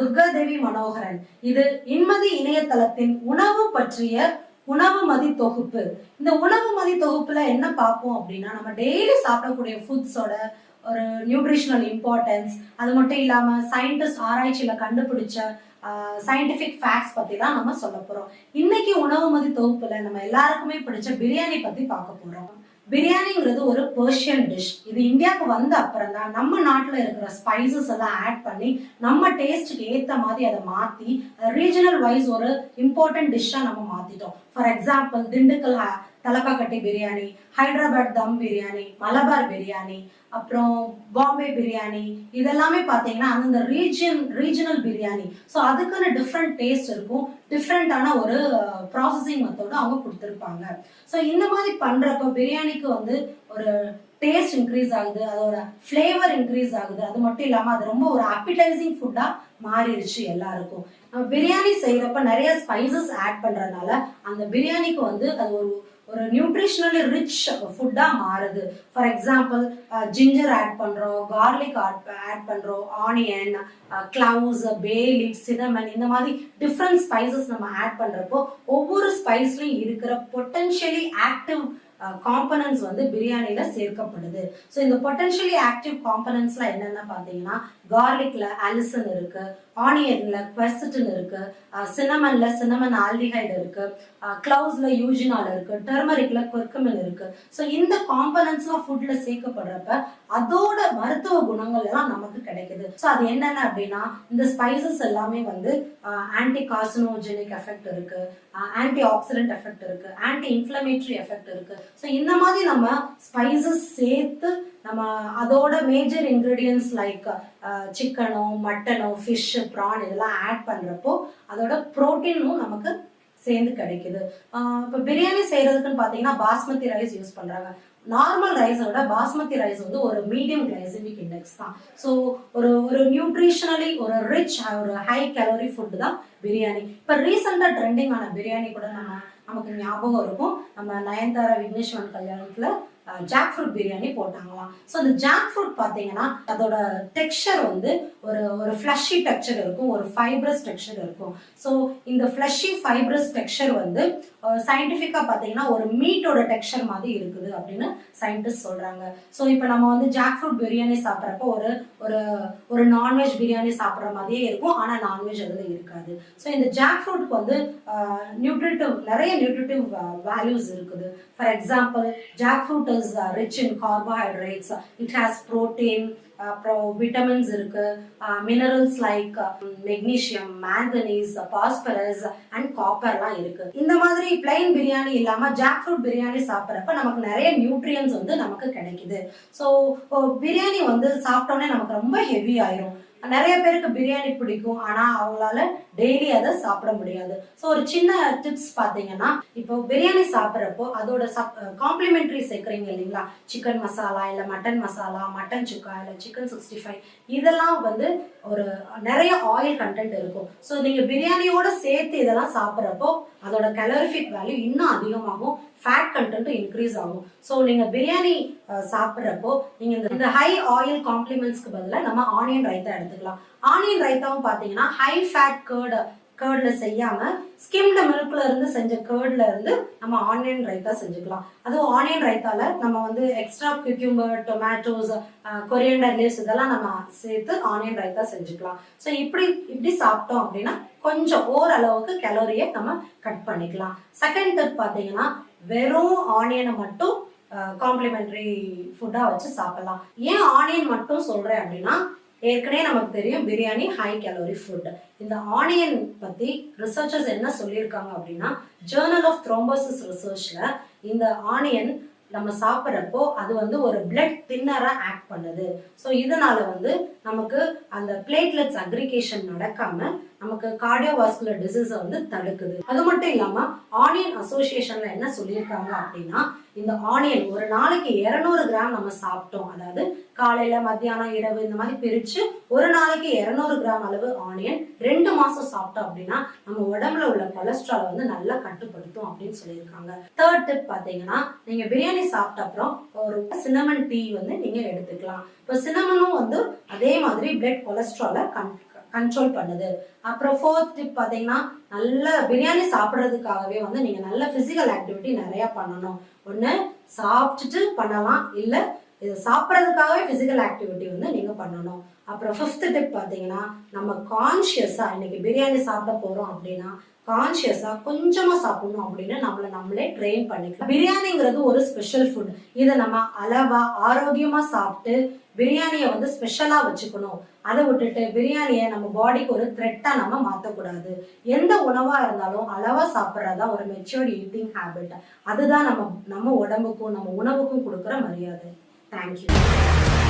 துர்காதேவி மனோகரன். இது இன்மதி இணையதளத்தின் உணவு பற்றிய உணவு மதி தொகுப்பு. இந்த உணவு மதி தொகுப்புல என்ன பார்ப்போம் அப்படின்னா நம்ம டெய்லி சாப்பிடக்கூடிய ஃபுட்ஸோட ஒரு நியூட்ரிஷனல் இம்பார்ட்டன்ஸ் அது மட்டும் இல்லாம சயின்டிஸ்ட் ஆராய்ச்சியில கண்டுபிடிச்ச சயின்டிபிக் ஃபேக்ட்ஸ் பத்தி தான் நம்ம சொல்ல போறோம். இன்னைக்கு உணவு மதி தொகுப்புல நம்ம எல்லாருக்குமே பிடிச்ச பிரியாணி பத்தி பார்க்க போறோம். பிரியாணிங்கிறது ஒரு பர்ஷியன் டிஷ் இது இந்தியாவுக்கு வந்த அப்புறம் தான் நம்ம நாட்டில் இருக்கிற ஸ்பைசஸ் எல்லாம் ஆட் பண்ணி நம்ம டேஸ்ட்டுக்கு ஏற்ற மாதிரி அதை மாற்றி ரீஜனல் வைஸ் ஒரு இம்பார்ட்டன்ட் டிஷ்ஷாக நம்ம மாற்றிட்டோம் ஃபார் எக்ஸாம்பிள் திண்டுக்கல் தலப்பாக்கட்டி பிரியாணி ஹைதராபாத் தம் பிரியாணி மலபார் பிரியாணி அப்புறம் பாம்பே பிரியாணி இதெல்லாமே பார்த்தீங்கன்னா அந்தந்த ரீஜியன் ரீஜனல் பிரியாணி. ஸோ அதுக்குன்னு டிஃப்ரெண்ட் டேஸ்ட் இருக்கும். டிஃப்ரெண்ட்டான ஒரு ப்ராசஸிங் மெத்தோடு அவங்க கொடுத்துருப்பாங்க. ஸோ இந்த மாதிரி பண்ணுறப்ப பிரியாணிக்கு வந்து ஒரு டேஸ்ட் இன்க்ரீஸ் ஆகுது அதோட ஃப்ளேவர் இன்க்ரீஸ் ஆகுது. அது மட்டும் இல்லாமல் அது ரொம்ப ஒரு அப்பிடைசிங் ஃபுட்டாக மாறிடுச்சு எல்லாருக்கும். பிரியாணி செய்கிறப்ப நிறைய ஸ்பைசஸ் ஆட் பண்ணுறதுனால அந்த பிரியாணிக்கு வந்து அது ஒரு ஒரு நியூட்ரிஷனலி ரிச் ஃபுட்டாக மாறுது. ஃபார் எக்ஸாம்பிள் ஜிஞ்சர் ஆட் பண்ணுறோம் கார்லிக் ஆட் ஆட் பண்ணுறோம் onion cloves bay leaf cinnamon இந்த மாதிரி டிஃப்ரெண்ட் ஸ்பைசஸ் நம்ம ஆட் பண்ணுறப்போ ஒவ்வொரு ஸ்பைஸ்லையும் இருக்கிற பொட்டன்ஷியலி ஆக்டிவ் காம்பனன்ட்ஸ் வந்து பிரியாணியில சேர்க்கப்படுது. ஸோ இந்த பொட்டன்ஷியலி ஆக்டிவ் காம்பனன்ஸ்லாம் என்னென்ன பார்த்தீங்கன்னா கார்லிக்ல அலிசன் இருக்கு ஆனியன்ல குவெசிட்டின் இருக்கு சினமன்ல சினமன் ஆல்டிஹைடு இருக்கு கிளவுஸ்ல யூஜினால் இருக்கு டெர்மரிக்ல குர்குமின் இருக்கு. ஸோ இந்த காம்பனன்ஸ்லாம் ஃபுட்ல சேர்க்கப்படுறப்ப அதோட மருத்துவ குணங்கள் எல்லாம் நமக்கு கிடைக்குது. ஸோ அது என்னென்ன அப்படின்னா இந்த ஸ்பைசஸ் எல்லாமே வந்து ஆன்டி கார்சினோஜெனிக் எஃபெக்ட் இருக்கு ஆன்டி ஆக்சிடென்ட் எஃபெக்ட் இருக்கு ஆன்டி இன்ஃப்ளமேட்டரி எஃபெக்ட் இருக்கு. ஸோ இந்த மாதிரி நம்ம ஸ்பைசஸ் சேர்த்து நம்ம அதோட மேஜர் இன்க்ரீடியன்ஸ் லைக் சிக்கனோ மட்டனோ ஃபிஷ்ஷு ப்ரான் இதெல்லாம் ஆட் பண்ணுறப்போ அதோட ப்ரோட்டீனும் நமக்கு சேர்ந்து கிடைக்குது. இப்போ பிரியாணி செய்யறதுக்குன்னு பார்த்தீங்கன்னா பாஸ்மதி ரைஸ் யூஸ் பண்ணுறாங்க நார்மல் ரைஸை விட பாஸ்மதி ரைஸ் வந்து ஒரு மீடியம் கிளைசமிக் இண்டெக்ஸ் தான். ஸோ ஒரு ஒரு நியூட்ரிஷனலி ஒரு ரிச் ஒரு ஹை கேலரி ஃபுட்டு தான் பிரியாணி. இப்போ ரீசெண்டாக ட்ரெண்டிங் ஆன பிரியாணி கூட நம்ம நமக்கு ஞாபகம் இருக்கும். நம்ம நயன்தாரா விக்னேஸ்வரன் கல்யாணத்தில் ஜாக் ஃப்ரூட் பிரியாணி போட்டாங்களாம். ஸோ அந்த ஜாக் ஃப்ரூட் பார்த்தீங்கன்னா அதோட டெக்ஸ்சர் வந்து ஒரு ஒரு ஃப்ளஷி டெக்ஸ்சர் இருக்கும் ஒரு ஃபைப்ரஸ் டெக்ஸ்சர் இருக்கும். ஸோ இந்த ஃப்ளஷி ஃபைப்ரஸ் டெக்ஸ்சர் வந்து சயின்டிஃபிக்காக பார்த்தீங்கன்னா ஒரு மீட்டோட டெக்ஸ்சர் மாதிரி இருக்குது அப்படின்னு சயின்டிஸ்ட் சொல்கிறாங்க ஸோ இப்போ நம்ம வந்து ஜாக் ஃப்ரூட் பிரியாணி சாப்பிட்றப்போ ஒரு ஒரு ஒரு நான்வெஜ் பிரியாணி சாப்பிட்ற மாதிரியே இருக்கும். ஆனால் நான்வெஜ் அதில் இருக்காது. ஸோ இந்த ஜாக் ஃப்ரூட்க்கு வந்து நியூட்ரிட்டிவ் நிறைய நியூட்ரிட்டிவ் வேல்யூஸ் இருக்குது. For example jackfruit is rich in carbohydrates it has protein அப்புறம் விட்டமின்ஸ் இருக்கு. Minerals like magnesium manganese phosphorus and காப்பர்லாம் இருக்கு. இந்த மாதிரி பிளைன் பிரியாணி இல்லாம ஜாக் ஃப்ரூட் பிரியாணி சாப்பிட்றப்ப நமக்கு நிறைய நியூட்ரியன்ஸ் வந்து நமக்கு கிடைக்குது. ஸோ பிரியாணி வந்து சாப்பிட்டோன்னே நமக்கு ரொம்ப ஹெவியா ஆயிரும். நிறைய பேருக்கு பிரியாணி பிடிக்கும். ஆனா அவங்களால டெய்லி அதை சாப்பிட முடியாது. ஸோ ஒரு சின்ன டிப்ஸ் பார்த்தீங்கன்னா இப்போ பிரியாணி சாப்பிட்றப்போ அதோட காம்ப்ளிமெண்ட்ரி சேர்க்குறீங்க இல்லைங்களா? சிக்கன் மசாலா இல்லை மட்டன் மசாலா மட்டன் சுக்கா இல்லை சிக்கன் சிக்ஸ்டி ஃபைவ் இதெல்லாம் வந்து ஒரு நிறைய ஆயில் கண்டென்ட் இருக்கும். ஸோ நீங்கள் பிரியாணியோட சேர்த்து இதெல்லாம் சாப்பிட்றப்போ அதோட கலோரிஃபிக் வேல்யூ இன்னும் அதிகமாகும். ஃபேட் கண்டென்ட்டும் இன்க்ரீஸ் ஆகும். ஸோ நீங்கள் பிரியாணி சாப்பிட்றப்போ நீங்கள் இந்த இந்த ஹை ஆயில் காம்ப்ளிமெண்ட்ஸ்க்கு பதிலாக நம்ம ஆனியன் ரைத்தா எடுத்துக்கலாம். ஆனியன் ரைத்தாவும் பார்த்தீங்கன்னா ஹை ஃபேட் கேர்டு கேர்டில் செய்யாமல் ஸ்கிம்டு மில்க்ல இருந்து செஞ்ச கேர்டில் இருந்து நம்ம ஆனியன் ரைத்தா செஞ்சுக்கலாம். அதுவும் ஆனியன் ரைத்தால நம்ம வந்து extra cucumber tomatoes coriander leaves இதெல்லாம் நம்ம சேர்த்து ஆனியன் ரைத்தா செஞ்சுக்கலாம். ஸோ இப்படி இப்படி சாப்பிட்டோம் அப்படின்னா கொஞ்சம் ஓரளவுக்கு கலோரியை நம்ம கட் பண்ணிக்கலாம். செகண்ட் டிப் பார்த்தீங்கன்னா வெறும் ஆனியனை மட்டும் காம்ப்ளிமெண்ட்ரி ஃபுட்டாக வச்சு சாப்பிடலாம். ஏன் ஆனியன் மட்டும் சொல்கிறேன் அப்படின்னா ஏற்கனவே நமக்கு தெரியும் பிரியாணி ஹை கேலோரி ஃபுட் இந்த ஆனியன் பற்றி ரிசர்ச்சர்ஸ் என்ன சொல்லியிருக்காங்க அப்படின்னா ஜேர்னல் ஆஃப் த்ரோம்போசிஸ் ரிசர்ச்சில் இந்த ஆனியன் நம்ம சாப்பிட்றப்போ அது வந்து ஒரு பிளட் தின்னராக ஆக்ட் பண்ணுது. ஸோ இதனால வந்து நமக்கு அந்த பிளேட்லெட்ஸ் அக்ரிகேஷன் நடக்காம நமக்கு கார்டியோவாஸ்குலர் டிசீஸை வந்து தடுக்குது. அது மட்டும் இல்லாம ஆனியன் அசோசியேஷன்ல என்ன சொல்லியிருக்காங்க அப்படின்னா இந்த ஆனியன் ஒரு நாளைக்கு 200 கிராம் நம்ம சாப்பிட்டோம். அதாவது காலையில மத்தியானம் இரவு இந்த மாதிரி பிரிச்சு ஒரு நாளைக்கு 200 கிராம் அளவு ஆனியன் ரெண்டு மாசம் சாப்பிட்டோம் அப்படின்னா நம்ம உடம்புல உள்ள கொலஸ்ட்ரால் வந்து நல்லா கட்டுப்படுத்தும் அப்படின்னு சொல்லியிருக்காங்க. தேர்ட் டிப் பாத்தீங்கன்னா நீங்க பிரியாணி சாப்பிட்ட அப்புறம் ஒரு சினமன் டீ வந்து நீங்க எடுத்துக்கலாம். இப்போ சினமனும் வந்து அதே மாதிரி பிளட் கொலஸ்ட்ராலை கண்ட்ரோல் பண்ணுது. அப்புறம் ஃபோர்த் டிப் பார்த்தீங்கன்னா நல்ல பிரியாணி சாப்பிட்றதுக்காகவே வந்து நீங்கள் நல்ல ஃபிசிக்கல் ஆக்டிவிட்டி நிறையா பண்ணணும். ஒன்று சாப்பிட்டுட்டு பண்ணலாம். இல்லை இதை சாப்பிட்றதுக்காகவே ஃபிசிக்கல் ஆக்டிவிட்டி வந்து நீங்கள் பண்ணணும். அப்புறம் ஃபிஃப்த் டிப் பார்த்தீங்கன்னா நம்ம கான்ஷியஸாக இன்னைக்கு பிரியாணி சாப்பிட போகிறோம் அப்படின்னா கான்ஷியஸாக கொஞ்சமாக சாப்பிடணும் அப்படின்னு நம்மளை நம்மளே ட்ரெயின் பண்ணிக்கலாம். பிரியாணிங்கிறது ஒரு ஸ்பெஷல் ஃபுட் இதை நம்ம அளவாக ஆரோக்கியமாக சாப்பிட்டு பிரியாணியை வந்து ஸ்பெஷலாக வச்சுக்கணும். அதை விட்டுட்டு பிரியாணியை நம்ம பாடிக்கு ஒரு த்ரெட்டாக நம்ம மாற்றக்கூடாது எந்த உணவாக இருந்தாலும் அளவாக சாப்பிட்றதா ஒரு மெச்சூர்ட் ஈட்டிங் ஹேபிட் அதுதான் நம்ம நம்ம உடம்புக்கும் நம்ம உணவுக்கும் கொடுக்குற மரியாதை. Thank you.